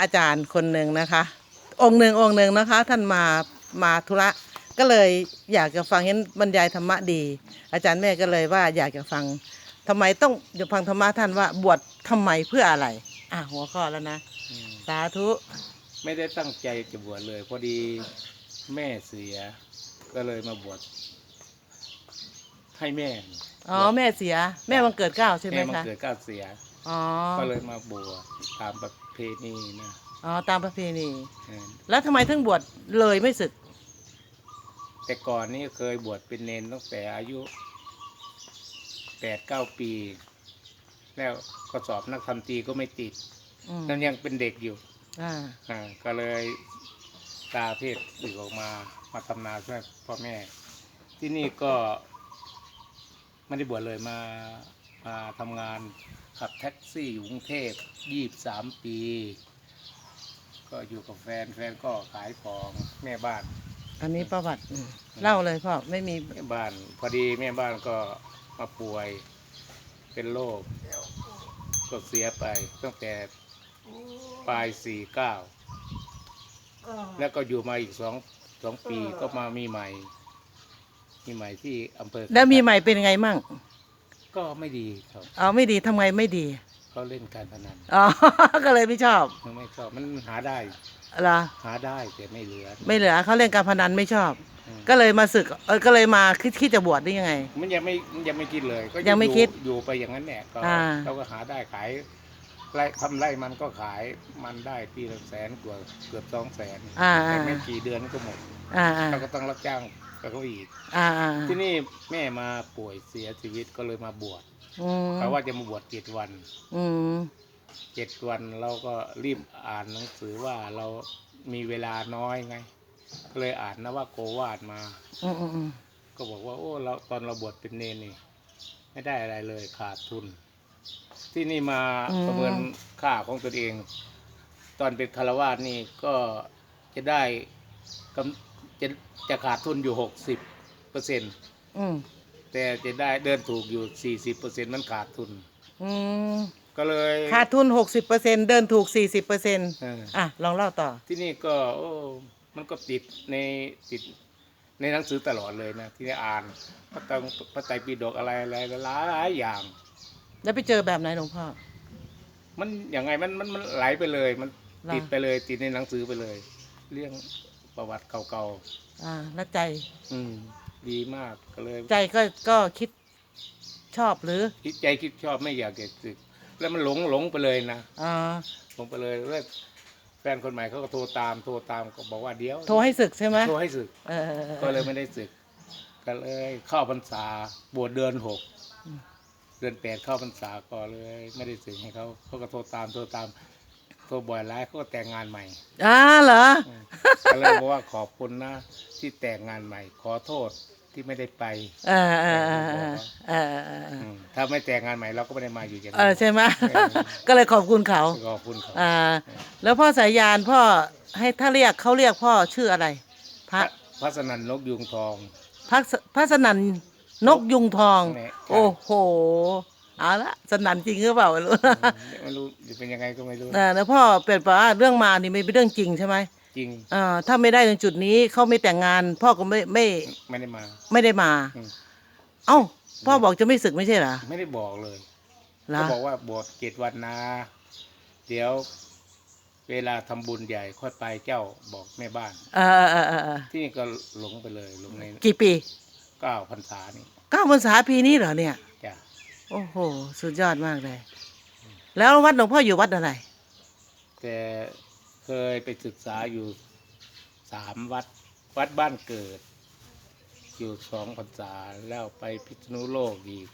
อาจารย์คนหนึ่งนะคะ องค์หนึ่งองค์หนึ่งนะคะ ท่านมามาธุระก็เลยอยากจะฟังเห็นบรรยายธรรมะดี อาจารย์แม่ก็เลยว่าอยากจะฟังทำไมต้องอยากฟังธรรมะท่านว่าบวชทำไมเพื่ออะไรอะหัวข้อแล้วนะอืมสาธุไม่ได้ตั้งใจจะบวชเลย พอดีแม่เสียก็เลยมาบวช ให้แม่อ๋อแม่เสีย แม่วันเกิดเกล้าใช่ไหมแม่มันคะเกิดก้าวเสีย อ๋อก็เลยมาบวชตามประเพณีนะอ๋อตามประเพณี เออแล้วทำไมถึงบวชเลยไม่ศึกแต่ก่อนนี่เคยบวชเป็นเนนตั้งแต่อายุแปดเก้าปี แล้วก็สอบนักธรรมตรีก็ไม่ติดอืมนั่นยังเป็นเด็กอยู่อ่าอ่าก็เลยตาเพศสึกออกมามาทำนาช่วยพ่อแม่ ที่นี่ก็ ไม่ได้บวชเลยมามาทำงานขับแท็กซี่อยู่กรุงเทพยี่บสามปี ก็อยู่กับแฟนแฟนก็ขายของแม่บ้าน อันนี้ประวัติอืมเล่าเลยพ่อไม่มีแม่บ้านพอดีแม่บ้านก็มาป่วยเป็นโรคก็เสียไปตั้งแต่ปลายสี่เก้าแล้วก็อยู่มาอีกสองสองปีก็มามีใหม่ มีใหม่ที่อำเภอแล้วมีใหม่เป็นไงมั่งก็ไม่ดีครับเอาไม่ดีทำไงไม่ดีเขาเล่นการพนันอ๋อ ก็เลยไม่ชอบมันไม่ชอบมันหาได้เหรอหาได้แต่ไม่เหลือไม่เหลือเขาเล่นการพนันไม่ชอบ อืมก็เลยมาศึกเออก็เลยมาคิดคิดจะบวชได้ยังไง มันยังไม่มันยังไม่คิดเลย ก็ยังไม่อคิดอยู่ไปอย่างนั้นแหละก็อ่า เราก็หาได้ขายไร่ทำไร่มันก็ขายมันได้ปีละแสนกว่าเกือบสองแสนอ่าแต่อ่าไม่กี่เดือนก็หมดอ่าอ่าเราก็ต้องรับจ้าง กับเขาอีก อ่าอ่าที่นี่แม่มาป่วยเสียชีวิตก็เลยมาบวชอืมเขาว่าจะมาบวชเจ็ดวันอืมเจ็ดวันเราก็รีบอ่านหนังสือว่าเรามีเวลาน้อยไง ก็เลยอ่านนะว่าโกวาดมา อืมอืมอืมก็บอกว่าโอ้เราตอนเราบวชเป็นเนนนี่ ไม่ได้อะไรเลยขาดทุน ที่นี่มาประเมินค่าของตัวเอง ตอนเป็นคารวาสนี่ก็จะได้กำ จะจะขาดทุนอยู่หกสิบเปอร์เซ็นต์อืมแต่จะได้เดินถูกอยู่สี่สิบเปอร์เซ็นต์มันขาดทุน อืมก็เลยขาดทุนหกสิบเปอร์เซ็นเดินถูกสี่สิบเปอร์เซ็นเอออะ ลองเล่าต่อ ที่นี่ก็โอ้มันก็ติดในติดในหนังสือตลอดเลยนะที่ได้อ่านพระไตรพระไตรปิฎกอะไรอะไรหลายๆอย่าง แล้วไปเจอแบบไหนหลวงพ่อ มันอย่างไงมันมันมันไหลไปเลย มันล่ะติดไปเลย ติดในหนังสือไปเลย เรื่อง ประวัติเก่าอ่าแล้วใจ ๆอืม ดีมากก็เลย ใจก็ก็คิดชอบหรือคิดใจคิดชอบไม่อยากจะศึก แล้วมันหลงหลงไปเลยนะอ่าหลงไปเลยแล้วแฟนคนใหม่เขาก็โทรตามโทรตามก็บอกว่าเดี๋ยวโทรให้ศึกใช่ไหมโทรให้ศึกเออ ก็เลยไม่ได้ศึก ก็เลยเข้าพรรษาบวชเดือนหกอืม เดือนแปดเข้าพรรษาก็เลย ไม่ได้ศึกให้เขาเขาก็โทรตามโทรตามโทรบ่อยร้ายเขาก็แต่งงานใหม่อ่าเหรอ อืม ก็เลยบอกว่าขอบคุณนะ ที่แต่งงานใหม่ ขอโทษที่ไม่ได้ไปเออเออเออเออเออเอออืมถ้าไม่แต่งงานใหม่เราก็ไม่ได้มาอยู่อย่างเอนี้อใช่ไหมเออก็เลยขอบคุณเขาขอบคุณเขาอ่าแล้วพ่อสายยานพ่อให้ถ้าเรียกเขาเรียกพ่อชื่ออะไร พระพระสนันนกยุงทอง พระสพระสนันนกยุงทองเนี่ยโอ้โหเอาละสนันจริงหรือเปล่าไม่รู้ ไม่รู้จะเป็นยังไงก็ไม่รู้เออแล้วพ่อเป็นปว่าเรื่องมานี่ไม่เป็นเรื่องจริงใช่ไหม จริงเอ่าถ้าไม่ได้ถึงจุดนี้เขาไม่แต่งงาน พ่อก็ไม่ไม่ไม่ได้มา ไม่ได้มา อืม เอ้า พ่อบอกจะไม่ศึกไม่ใช่เหรอไม่ได้บอกเลยเหรเขาอบอกว่าบวชเจ็ดวันนะเดี๋ยว เวลาทำบุญใหญ่ค่อยไปเจ้าบอกแม่บ้าน เออเออเออเออที่นี่ก็หลงไปเลยหลงในกี่ปีเก้าพรรษานี่เก้าพรรษาปีนี้เหรอเนี่ย จ้ะโอ้โห สุดยอดมากเลย แล้ววัดหลวงพ่ออยู่วัดอะไร แต่ เคยไปศึกษาอยู่สามวัด วัดบ้านเกิด อยู่สองพรรษาแล้วไปพิษณุโลกอีก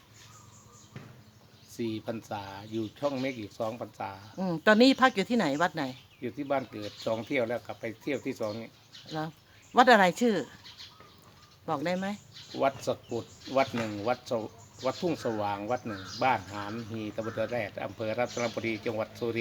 สี่พรรษาอยู่ช่องเมกอีกสองพรรษา อืมตอนนี้พักอยู่ที่ไหนวัดไหนอยู่ที่บ้านเกิดสองเที่ยวแล้วกลับไปเที่ยวที่สองนี้แล้ววัดอะไรชื่อ บอกได้ไหมวัดสกุดวัดหนึ่งวัดสววัดทุ่งสว่างวัดหนึ่งบ้านหานฮีตำบลตะแรดอำเภอรัตนบุรีจังหวัดสุรินทร์